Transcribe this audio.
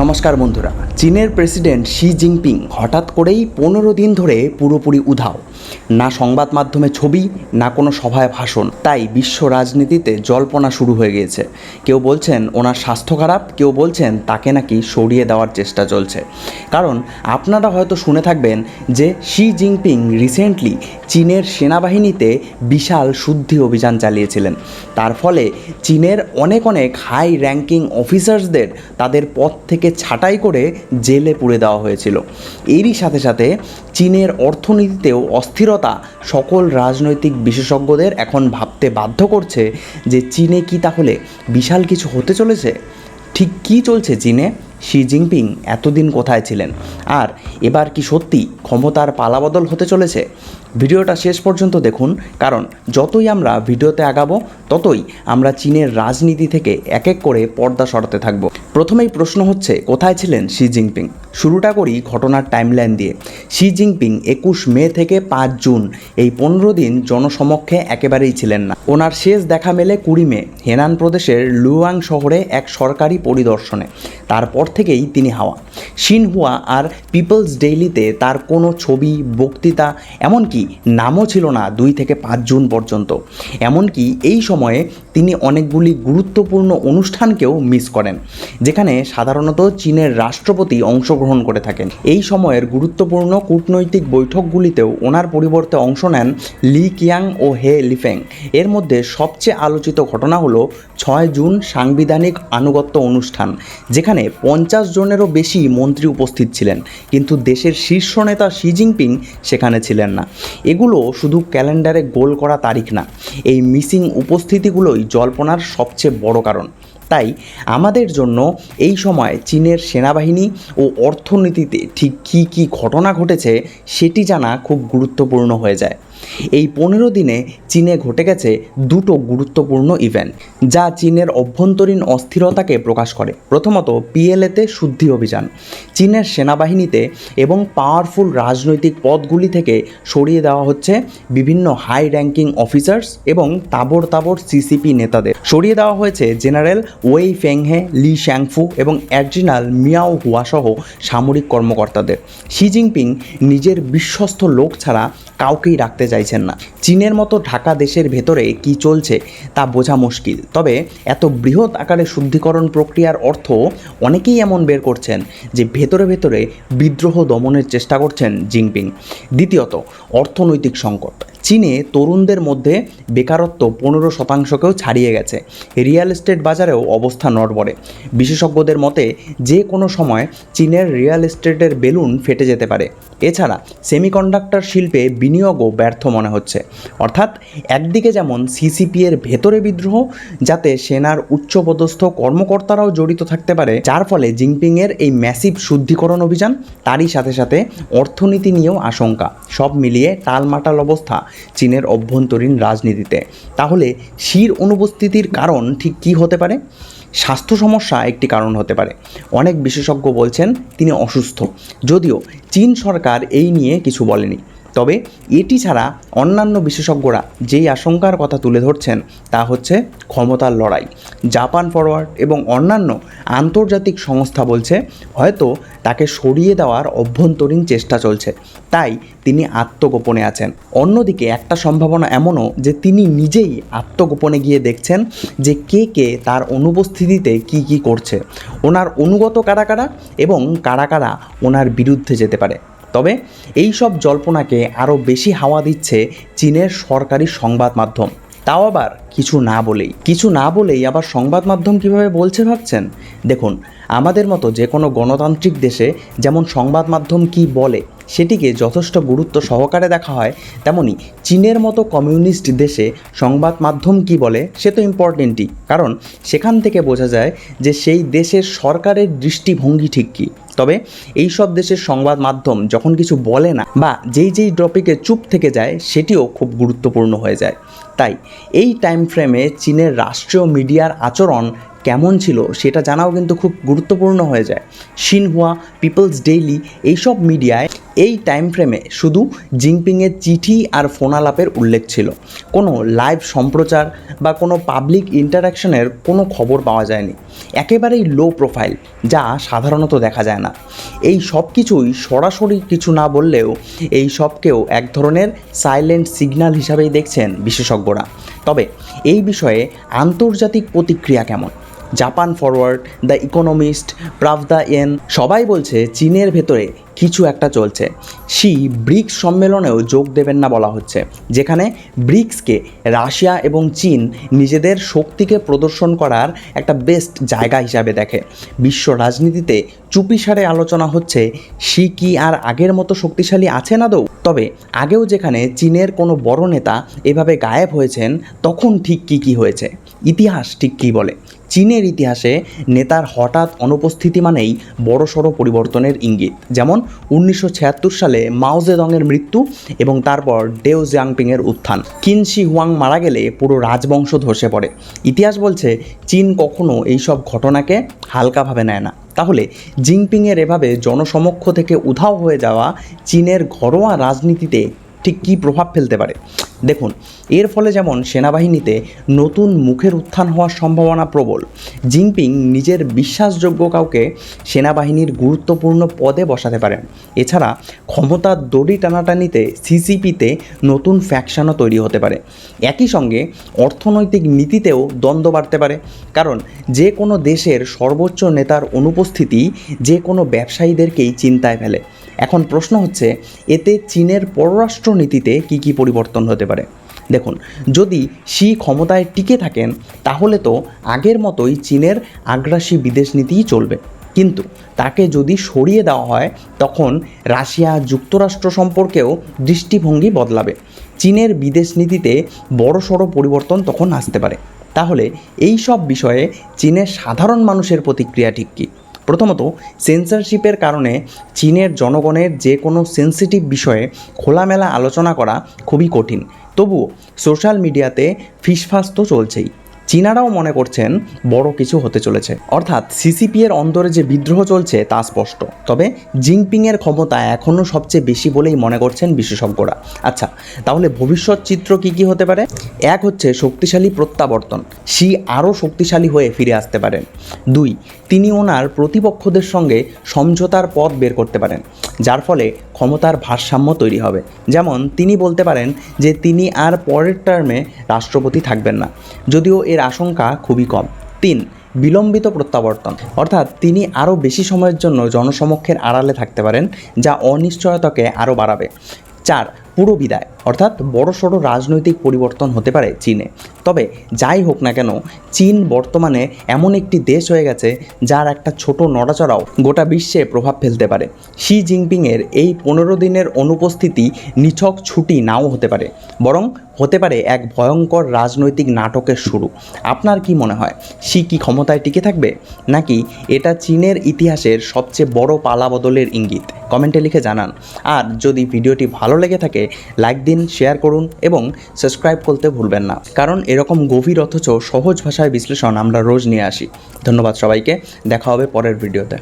নমস্কার বন্ধুরা চীনের প্রেসিডেন্ট শি জিনপিং হঠাৎ করেই পনেরো দিন ধরে পুরোপুরি উধাও। না সংবাদ মাধ্যমে ছবি, না কোনো সভায় ভাষণ। তাই বিশ্ব রাজনীতিতে জল্পনা শুরু হয়ে গিয়েছে। কেউ বলছেন ওনার স্বাস্থ্য খারাপ, কেউ বলছেন তাকে নাকি সরিয়ে দেওয়ার চেষ্টা চলছে। কারণ আপনারা হয়তো শুনে থাকবেন যে শি জিনপিং রিসেন্টলি চীনের সেনাবাহিনীতে বিশাল শুদ্ধি অভিযান চালিয়েছিলেন। তার ফলে চীনের অনেক অনেক হাই র্যাঙ্কিং অফিসার্সদের তাদের পদ থেকে ছাঁটাই করে জেলে পুড়ে দেওয়া হয়েছিল। এরই সাথে সাথে চীনের অর্থনীতিতেও অস্থিরতা সকল রাজনৈতিক বিশেষজ্ঞদের এখন ভাবতে বাধ্য করছে যে চীনে কি তাহলে বিশাল কিছু হতে চলেছে? ঠিক কী চলছে চীনে? শি জিনপিং এতদিন কোথায় ছিলেন? আর এবার কি সত্যি ক্ষমতার পালাবদল হতে চলেছে? ভিডিওটা শেষ পর্যন্ত দেখুন, কারণ যতই আমরা ভিডিওতে আগাবো, ততই আমরা চীনের রাজনীতি থেকে এক এক করে পর্দা সরাতে থাকব। প্রথমেই প্রশ্ন হচ্ছে, কোথায় ছিলেন শি জিনপিং? শুরুটা করি ঘটনার টাইমলাইন দিয়ে। শি জিনপিং একুশ মে থেকে পাঁচ জুন, এই পনেরো দিন জনসমক্ষে একেবারেই ছিলেন না। ওনার শেষ দেখা মেলে কুড়ি মে, হেনান প্রদেশের লুয়াং শহরে এক সরকারি পরিদর্শনে। তারপর থেকেই তিনি হাওয়া। সিনহুয়া আর পিপলস ডেইলিতে তার কোনো ছবি, বক্তৃতা, এমনকি নামও ছিল না দুই থেকে পাঁচ জুন পর্যন্ত। এমনকি এই সময়ে তিনি অনেকগুলি গুরুত্বপূর্ণ অনুষ্ঠানকেও মিস করেন, যেখানে সাধারণত চীনের রাষ্ট্রপতি অংশগ্রহণ করে থাকেন। এই সময়ের গুরুত্বপূর্ণ কূটনৈতিক বৈঠকগুলিতেও ওনার পরিবর্তে অংশ নেন লি কিয়াং ও হে লিফেং। এর মধ্যে সবচেয়ে আলোচিত ঘটনা হলো ছয় জুন সাংবিধানিক আনুগত্য অনুষ্ঠান, যেখানে পঞ্চাশ জনেরও বেশি মন্ত্রী উপস্থিত ছিলেন, কিন্তু দেশের শীর্ষ নেতা শি জিনপিং সেখানে ছিলেন না। এগুলো শুধু ক্যালেন্ডারে গোল করা তারিখ না, এই মিসিং উপস্থিতিগুলোই জল্পনার সবচেয়ে বড় কারণ। তাই আমাদের জন্য এই সময় চীনের সেনাবাহিনী ও অর্থনীতিতে ঠিক কী কী ঘটনা ঘটেছে সেটি জানা খুব গুরুত্বপূর্ণ হয়ে যায়। এই পনেরো দিনে চীনে ঘটে গেছে দুটো গুরুত্বপূর্ণ ইভেন্ট যা চীনের অভ্যন্তরীণ অস্থিরতাকে প্রকাশ করে। প্রথমত পিএলএতে শুদ্ধি অভিযান। চীনের সেনাবাহিনীতে এবং পাওয়ারফুল রাজনৈতিক পদগুলি থেকে সরিয়ে দেওয়া হচ্ছে বিভিন্ন হাই র্যাঙ্কিং অফিসার্স এবং তাবর তাবর সিসিপি নেতাদের। সরিয়ে দেওয়া হয়েছে জেনারেল ওয়েই ফেংহে লি শ্যাংফু এবং অ্যাড্রিনাল মিয়াও হুয়াসহ সামরিক কর্মকর্তাদের। শি জিনপিং নিজের বিশ্বস্ত লোক ছাড়া কাউকেই রাখতে চাইছেন না। চীনের মতো ঢাকা দেশের ভেতরে কি চলছে তা বোঝা মুশকিল। তবে এত বৃহৎ আকারে শুদ্ধিকরণ প্রক্রিয়ার অর্থ অনেকেই এমন বের করছেন যে ভেতরে ভেতরে বিদ্রোহ দমনের চেষ্টা করছেন জিনপিং। দ্বিতীয়ত, অর্থনৈতিক সংকট। চীনে তরুণদের মধ্যে বেকারত্ব পনেরো শতাংশকেও ছাড়িয়ে গেছে। রিয়েল এস্টেট বাজারেও অবস্থা নড়বড়ে। বিশেষজ্ঞদের মতে, যে কোনো সময় চীনের রিয়েল এস্টেটের বেলুন ফেটে যেতে পারে। এছাড়া সেমিকন্ডাক্টর শিল্পে বিনিয়োগও ব্যর্থ মনে হচ্ছে। অর্থাৎ একদিকে যেমন সিসিপি এর ভেতরে বিদ্রোহ, যাতে সেনার উচ্চপদস্থ কর্মকর্তারাও জড়িত থাকতে পারে, যার ফলে জিনপিংয়ের এই ম্যাসিভ শুদ্ধিকরণ অভিযান, তারই সাথে সাথে অর্থনীতি নিয়েও আশঙ্কা। সব মিলিয়ে টালমাটাল অবস্থা চীনের অভ্যন্তরীণ রাজনীতিতে। তাহলে শির অনুপস্থিতির কারণ ঠিক কী হতে পারে? স্বাস্থ্য সমস্যা একটি কারণ হতে পারে। অনেক বিশেষজ্ঞ বলছেন, তিনি অসুস্থ। যদিও চীন সরকার এই নিয়ে কিছু বলেনি। তবে এটি ছাড়া অন্যান্য বিশেষজ্ঞরা যেই আশঙ্কার কথা তুলে ধরছেন তা হচ্ছে ক্ষমতার লড়াই। জাপান ফরওয়ার্ড এবং অন্যান্য আন্তর্জাতিক সংস্থা বলছে, হয়তো তাকে সরিয়ে দেওয়ার অভ্যন্তরীণ চেষ্টা চলছে। তাই তিনি আত্মগোপনে আছেন। অন্যদিকে একটা সম্ভাবনা এমনও যে তিনি নিজেই আত্মগোপনে গিয়ে দেখছেন যে কে কে তার অনুপস্থিতিতে কি কি করছে। ওনার অনুগত কারা কারা এবং কারা কারা ওনার বিরুদ্ধে যেতে পারে। তবে এই সব জল্পনাকে আরও বেশি হাওয়া দিচ্ছে চীনের সরকারি সংবাদ মাধ্যম। তাও আবার কিছু না বলেই। কিছু না বলেই আবার সংবাদ মাধ্যম কীভাবে বলছে ভাবছেন? দেখুন আমাদের মতো যে কোনো গণতান্ত্রিক দেশে যেমন সংবাদ মাধ্যম কি বলে, সেটিকে যথেষ্ট গুরুত্ব সহকারে দেখা হয়, তেমনি চীনের মতো কমিউনিস্ট দেশে সংবাদ মাধ্যম কি বলে সে তো ইম্পর্টেন্টই কারণ সেখান থেকে বোঝা যায় যে সেই দেশের সরকারের দৃষ্টিভঙ্গি ঠিক কী। তবে এই সব দেশের সংবাদ মাধ্যম যখন কিছু বলে না বা যেই যেই টপিকে চুপ থেকে যায়, সেটিও খুব গুরুত্বপূর্ণ হয়ে যায়। তাই এই টাইম ফ্রেমে চীনের রাষ্ট্রীয় মিডিয়ার আচরণ কেমন ছিল সেটা জানাও কিন্তু খুব গুরুত্বপূর্ণ হয়ে যায়। সিনহুয়া পিপলস ডেইলি এইসব মিডিয়ায় এই টাইম ফ্রেমে শুধু জিনপিংয়ের চিঠি আর ফোনালাপের উল্লেখ ছিল। কোনো লাইভ সম্প্রচার বা কোনো পাবলিক ইন্টারাকশনের কোনো খবর পাওয়া যায়নি। একেবারেই লো প্রোফাইল যা সাধারণত দেখা যায় না। এই সব কিছুই সরাসরি কিছু না বললেও এই সবকেও এক ধরনের সাইলেন্ট সিগন্যাল হিসাবেই দেখছেন বিশেষজ্ঞরা। তবে এই বিষয়ে আন্তর্জাতিক প্রতিক্রিয়া কেমন? Japan Forward the Economist Pravda N সবাই বলছে চীনের ভেতরে কিছু একটা চলছে। সি ব্রিক্স সম্মেলনেও যোগ দেবেন না বলা হচ্ছে, যেখানে ব্রিক্সকে রাশিয়া এবং চীন নিজেদের শক্তিকে প্রদর্শন করার একটা বেস্ট জায়গা হিসাবে দেখে। বিশ্ব রাজনীতিতে চুপিসারে আলোচনা হচ্ছে সি কি আর আগের মতো শক্তিশালী আছে না আদৌ তবে আগেও যেখানে চীনের কোনো বড় নেতা এভাবে গায়েব হয়েছেন, তখন ঠিক কী কী হয়েছে? ইতিহাস ঠিক কী বলে? চীনের ইতিহাসে নেতার হঠাৎ অনুপস্থিতি মানেই বড়সড় পরিবর্তনের ইঙ্গিত। যেমন উনিশশো ছিয়াত্তর সালে মাও জেদংয়ের মৃত্যু এবং তারপর ডেও জিয়াংপিংয়ের উত্থান। কিন শি হুয়াং মারা গেলে পুরো রাজবংশ ধসে পড়ে। ইতিহাস বলছে, চীন কখনো এইসব ঘটনাকে হালকাভাবে নেয় না। তাহলে জিনপিংয়ের এভাবে জনসমক্ষ থেকে উধাও হয়ে যাওয়া চীনের ঘরোয়া রাজনীতিতে ঠিক কী প্রভাব ফেলতে পারে? দেখুন, এর ফলে যেমন সেনাবাহিনীতে নতুন মুখের উত্থান হওয়ার সম্ভাবনা প্রবল, জিনপিং নিজের বিশ্বাসযোগ্য কাউকে সেনাবাহিনীর গুরুত্বপূর্ণ পদে বসাতে পারেন এছাড়া ক্ষমতার দড়ি টানাটানিতে সিসিপিতে নতুন ফ্যাকশনও তৈরি হতে পারে। একই সঙ্গে অর্থনৈতিক নীতিতেও দ্বন্দ্ব বাড়তে পারে, কারণ যে কোনো দেশের সর্বোচ্চ নেতার অনুপস্থিতি যে কোনো ব্যবসায়ীদেরকেই চিন্তায় ফেলে। এখন প্রশ্ন হচ্ছে, এতে চীনের পররাষ্ট্রনীতিতে কী কী পরিবর্তন হতে পারে? দেখুন, যদি শি ক্ষমতায় টিকে থাকেন, তাহলে তো আগের মতোই চীনের আগ্রাসী বিদেশ নীতিই চলবে। কিন্তু তাকে যদি সরিয়ে দেওয়া হয়, তখন রাশিয়া যুক্তরাষ্ট্র সম্পর্কেও দৃষ্টিভঙ্গি বদলাবে। চীনের বিদেশ নীতিতে বড়সড় পরিবর্তন তখন আসতে পারে। তাহলে এই সব বিষয়ে চীনের সাধারণ মানুষের প্রতিক্রিয়া ঠিক কী? প্রথমত সেন্সরশিপের কারণে চীনের জনগণের যে কোনো সেন্সিটিভ বিষয়ে খোলামেলা আলোচনা করা খুবই কঠিন। তবুও সোশ্যাল মিডিয়াতে ফিসফাস তো চলছেই। চীনারাও মনে করছেন বড় কিছু হতে চলেছে। অর্থাৎ সিসিপি এর অন্তরে যে বিদ্রোহ চলছে তা স্পষ্ট। তবে জিনপিংয়ের ক্ষমতা এখনও সবচেয়ে বেশি বলেই মনে করছেন বিশেষজ্ঞরা। আচ্ছা তাহলে ভবিষ্যৎ চিত্র কী কী হতে পারে? এক হচ্ছে শক্তিশালী প্রত্যাবর্তন। শি আরও শক্তিশালী হয়ে ফিরে আসতে পারেন। দুই, তিনি ওনার প্রতিপক্ষদের সঙ্গে সমঝোতার পথ বের করতে পারেন। যার ফলে ক্ষমতার ভারসাম্য তৈরি হবে। যেমন তিনি বলতে পারেন যে তিনি আর পরের টার্মে রাষ্ট্রপতি থাকবেন না, যদিও এর আশঙ্কা খুবই কম। তিন, বিলম্বিত প্রত্যাবর্তন। অর্থাৎ তিনি আরও বেশি সময়ের জন্য জনসমক্ষের আড়ালে থাকতে পারেন, যা অনিশ্চয়তাকে আরও বাড়াবে। চার, পুরো বিদায়। অর্থাৎ বড় সড়ো রাজনৈতিক পরিবর্তন হতে পারে চীনে। তবে যাই হোক না কেন, চীন বর্তমানে এমন একটি দেশ হয়ে গেছে যার একটা ছোট নড়াচড়াও গোটা বিশ্বে প্রভাব ফেলতে পারে। শি জিনপিংয়ের এই পনেরো দিনের অনুপস্থিতি নিছক ছুটি নাও হতে পারে, বরং হতে পারে এক ভয়ঙ্কর রাজনৈতিক নাটকের শুরু। আপনার কি মনে হয়, শি কি ক্ষমতায় টিকে থাকবে? নাকি এটা চীনের ইতিহাসের সবচেয়ে বড় পালাবদলের ইঙ্গিত? কমেন্টে লিখে জানান। আর যদি ভিডিওটি ভালো লেগে থাকে, লাইক দিন, শেয়ার করুন এবং সাবস্ক্রাইব করতে ভুলবেন না। কারণ এরকম গভীর অথচ সহজ ভাষায় বিশ্লেষণ আমরা রোজ নিয়ে আসি। ধন্যবাদ সবাইকে। দেখা হবে পরের ভিডিওতে।